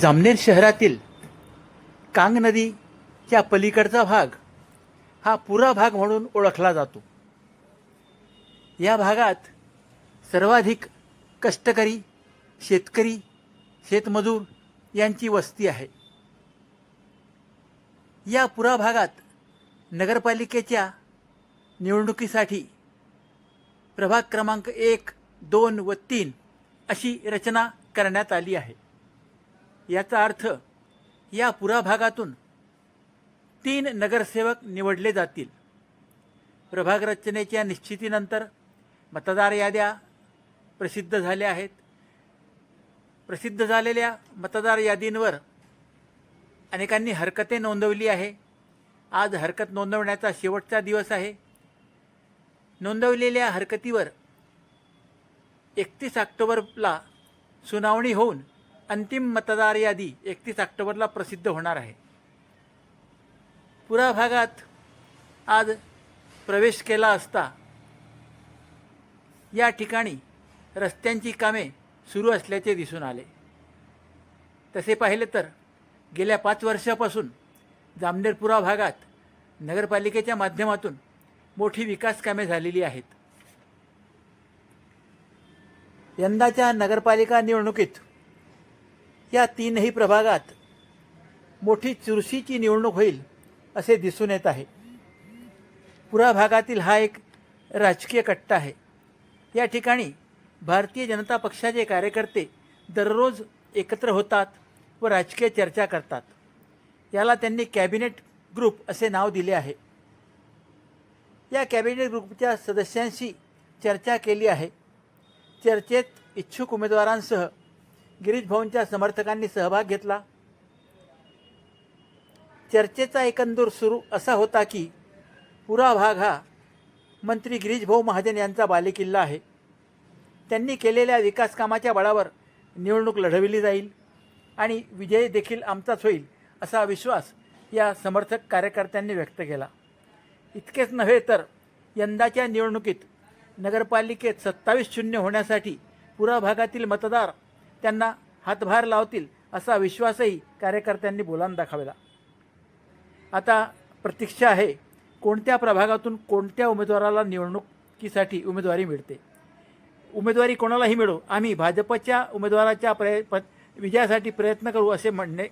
जामनेर शहरातील कांग नदीच्या पलीकडचा भाग हा पुरा भाग म्हणून ओळखला जातो. या भागात सर्वाधिक कष्टकरी शेतकरी शेतमजूर यांची वस्ती आहे. या पुरा भागात नगरपालिकेच्या निवडणुकीसाठी प्रभाग क्रमांक एक दोन व तीन अशी रचना करण्यात आली आहे. याचा अर्थ या पुरा भागातून तीन नगरसेवक निवडले जातील. प्रभाग रचनेच्या निश्चितीनंतर मतदार याद्या प्रसिद्ध झाल्या आहेत. प्रसिद्ध झालेल्या मतदार यादींवर अनेकांनी हरकते नोंदवली आहे. आज हरकत नोंदवण्याचा शेवटचा दिवस आहे. नोंदवलेल्या हरकतीवर एकतीस ऑक्टोबरला सुनावणी होऊन अंतिम मतदार यादी एकतीस ऑक्टोबरला प्रसिद्ध होणार आहे. पुरा भागात आज प्रवेश केला असता या ठिकाणी रस्त्यांची कामे सुरू असल्याचे दिसून आले. तसे पाहिले तर गेल्या पाच वर्षापासून जामनेरपुरा भागात नगरपालिकेच्या माध्यमातून मोठी विकास कामे झालेली आहेत. यंदाच्या नगरपालिका निवडणुकीत या तीनही प्रभागात मोठी चुरशीची निवडणूक होईल असे दिसून येत आहे. पुरा भागातील हा एक राजकीय कट्टा आहे. या ठिकाणी भारतीय जनता पक्षाचे कार्यकर्ते दररोज एकत्र होतात व राजकीय चर्चा करतात. याला त्यांनी कॅबिनेट ग्रुप असे नाव दिले आहे. या कॅबिनेट ग्रुपच्या सदस्यांशी चर्चा केली आहे. चर्चेत इच्छुक उमेदवारांसह गिरीश भाऊंच्या समर्थकांनी सहभाग घेतला. चर्चेचा एकंदूर सुरू असा होता की पुरा भाग हा मंत्री गिरीशभाऊ महाजन यांचा बालेकिल्ला आहे. त्यांनी केलेल्या विकासकामाच्या बळावर निवडणूक लढविली जाईल आणि विजय देखील आमचाच होईल असा विश्वास या समर्थक कार्यकर्त्यांनी व्यक्त केला. इतकेच नव्हे तर यंदाच्या निवडणुकीत नगरपालिकेत सत्तावीस शून्य होण्यासाठी पुरा भागातील मतदार त्यांना हातभार लावतील असा विश्वासही कार्यकर्त्यांनी बोलावून दाखवला. आता प्रतीक्षा आहे कोणत्या प्रभागातून कोणत्या उमेदवाराला निवडणुकीसाठी उमेदवारी मिळते? उमेदवारी कोणालाही मिळो आम्ही भाजपच्या उमेदवाराच्या प्रय प विजयासाठी प्रयत्न करू असे म्हणणे